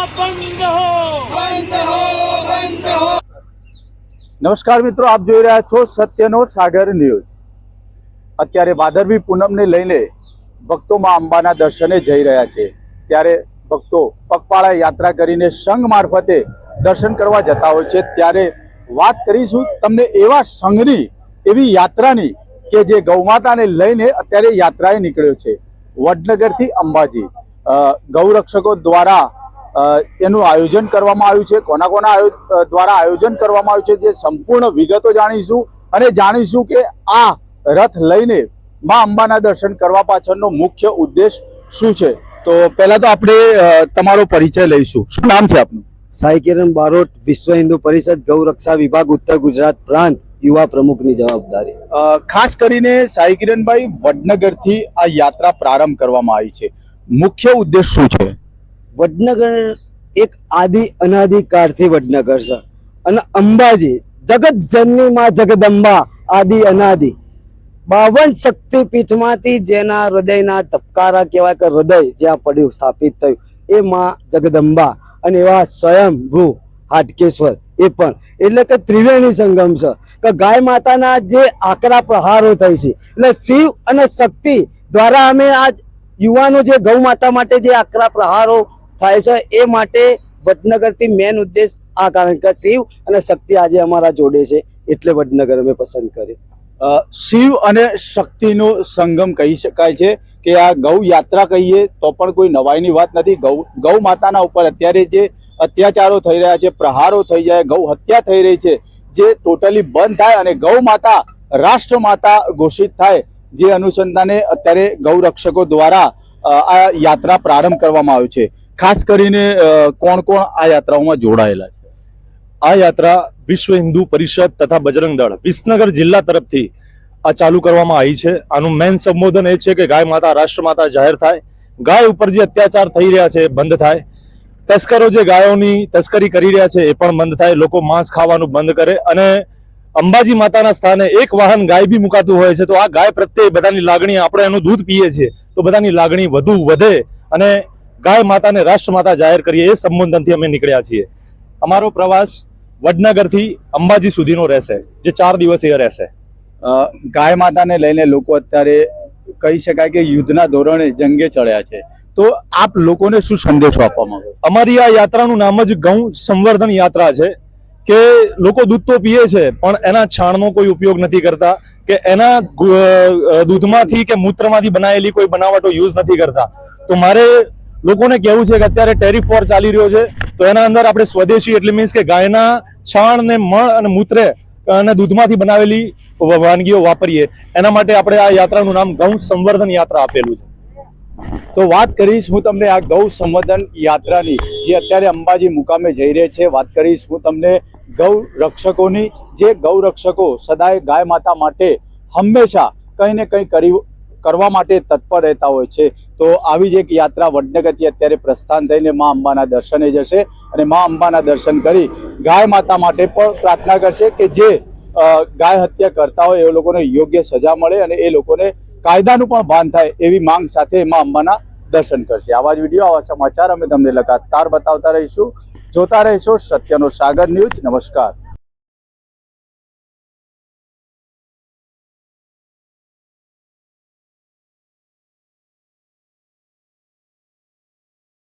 બંધ હો બંધ હો બંધ હો નમસ્કાર મિત્રો આપ જોઈ રહ્યા છો સત્યનો સાગર ન્યૂઝ. અત્યારે ભાદરવી પૂનમને લઈને ભક્તો માં અંબાના દર્શને જઈ રહ્યા છે. ત્યારે ભક્તો પગપાળા યાત્રા કરીને સંઘ મારફતે દર્શન કરવા જતા હોય છે. ત્યારે વાત કરીશું તમને એવા સંઘની એવી યાત્રાની કે જે ગૌમાતાને લઈને અત્યારે યાત્રાએ નીકળ્યો છે. વડનગરથી અંબાજી. ગૌરક્ષકો દ્વારા એનું આયોજન કરવામાં આવ્યું છે. કોના કોના દ્વારા આયોજન કરવામાં આવ્યું છે જે સંપૂર્ણ વિગતો જાણીશું અને જાણીશું કે આ રથ લઈને મા અંબાના દર્શન કરવા પાછળનો મુખ્ય ઉદ્દેશ શું છે. તો પહેલા તો આપણે તમારો પરિચય લઈશું. શું નામ છે આપનું? સાઈ કિરણ બારોટ વિશ્વ હિન્દુ પરિષદ ગૌરક્ષા વિભાગ ઉત્તર ગુજરાત પ્રાંત યુવા પ્રમુખની જવાબદારી. ખાસ કરીને સાઈ કિરણભાઈ વડનગરથી આ યાત્રા પ્રારંભ કરવામાં આવી છે. મુખ્ય ઉદ્દેશ શું છે? વડનગર એક આદિ અનાદિ કાળથી વડનગર છે. અને અંબાજી જગત જનની માં જગદંબા, આદિ અનાદિ. બાવન શક્તિપીઠમાંથી જેના હૃદયના તપકારા કહેવાય કે હૃદય જ્યાં પડ્યું, સ્થાપિત થયું, એ માં જગદંબા અને એવા સ્વયંભૂ હાટકેશ્વર એ પણ. એટલે કે ત્રિવેણી સંગમ છે. કે ગાય માતાના જે આકરા પ્રહારો થાય છે. એટલે શિવ અને શક્તિ દ્વારા અમે આ યુવાનો જે ગૌ માતા માટે જે આકરા પ્રહારો થાય છે એ માટે વડનગરથી મેન ઉદ્દેશ આ કારણ કે શિવ અને શક્તિ આજે અમારા જોડે છે, એટલે વડનગર અમે પસંદ કર્યું. શિવ અને શક્તિનો સંગમ કહી શકાય છે કે આ ગૌ યાત્રા કહીએ તો પણ કોઈ નવાઈની વાત નથી. ગૌ ગૌ માતાના ઉપર અત્યારે જે અત્યાચારો થઈ રહ્યા છે, પ્રહારો થઈ જાય, ગૌ હત્યા થઈ રહી છે, જે ટોટલી બંધ થાય અને ગૌ માતા, રાષ્ટ્ર માતા ઘોષિત થાય, જે અનુસંધાને અત્યારે ગૌ રક્ષકો દ્વારા આ યાત્રા પ્રારંભ કરવામાં આવ્યો છે. ખાસ કરીને કોણ કોણ આ યાત્રાઓમાં જોડાયેલા છે? આ યાત્રા વિશ્વ હિન્દુ પરિષદ તથા બજરંગ દળ, વિસનગર જિલ્લા તરફથી આ ચાલુ કરવામાં આવી છે. આનું મેન સંબોધન એ છે કે ગાય માતા, રાષ્ટ્ર માતા જાહેર થાય. ગાય ઉપર જે અત્યાચાર થઈ રહ્યા છે બંધ થાય. તસ્કરો જે ગાયોની તસ્કરી કરી રહ્યા છે એ પણ બંધ થાય. લોકો માંસ ખાવાનું બંધ કરે અને અંબાજી માતાના સ્થાને એક વાહન ગાય બી મુકાતું હોય છે. તો આ ગાય પ્રત્યે બધાની લાગણી, આપણે એનું દૂધ પીએ છીએ, તો બધાની લાગણી વધુ વધે અને ગાય માતાને રાષ્ટ્રમાતા જાહેર કરીએ એ સંબોધનથી અમે નીકળ્યા છીએ. અમારો પ્રવાસ વડનગરથી અંબાજી સુધીનો રહેશે જે ચાર દિવસીય રહેશે. ગાય માતાને લઈને લોકો અત્યારે કહી શકાય કે યુદ્ધના ધોરણે જંગે ચડ્યા છે. તો આપ લોકોને શું સંદેશો આપવા માંગો અમારી આ યાત્રાનું નામ જ ગૌ સંવર્ધન યાત્રા છે કે લોકો દૂધ તો પીએ છે પણ એના છાણનો કોઈ ઉપયોગ નથી કરતા કે એના દૂધમાંથી કે મૂત્રમાંથી બનાવેલી કોઈ બનાવટો યુઝ નથી કરતા. તો મારે લોકોને કહેવું છે કે અત્યારે ટેરિફ વોર ચાલી રહ્યો છે. તો એના અંદર આપણે સ્વદેશી એટલે મીન્સ કે ગાયના છાણ ને મળ અને મૂત્રે અને દૂધમાંથી બનાવેલી વાનગીઓ વાપરીએ. એના માટે આપણે આ યાત્રાનું નામ ગૌ સંવર્ધન યાત્રા આપેલું છે. તો વાત કરીશ હું તમને આ ગૌ સંવર્ધન યાત્રાની, જે અત્યારે અંબાજી મુકામે જઈ રહી છે. વાત કરીશ હું તમને ગૌ રક્ષકોની, જે ગૌ રક્ષકો સદાય ગાય માતા માટે હંમેશા કંઈ ને કંઈ કરી કરવા માટે તત્પર રહેતા હોય છે. તો આવી જ એક યાત્રા વડનગરથી અત્યારે પ્રસ્થાન થઈને મા અંબાના દર્શને જશે અને મા અંબાના દર્શન કરી ગાય માતા માટે પણ પ્રાર્થના કરશે કે જે ગાય હત્યા કરતા હોય એ લોકોને યોગ્ય સજા મળે અને એ લોકોને કાયદાનું પણ ભાન થાય એવી માંગ સાથે મા અંબાના દર્શન કરશે. આવા જ વીડિયો, આવા સમાચાર અમે તમને લગાતાર બતાવતા રહીશું. જોતા રહેશો સત્યનો સાગર ન્યૂઝ. નમસ્કાર.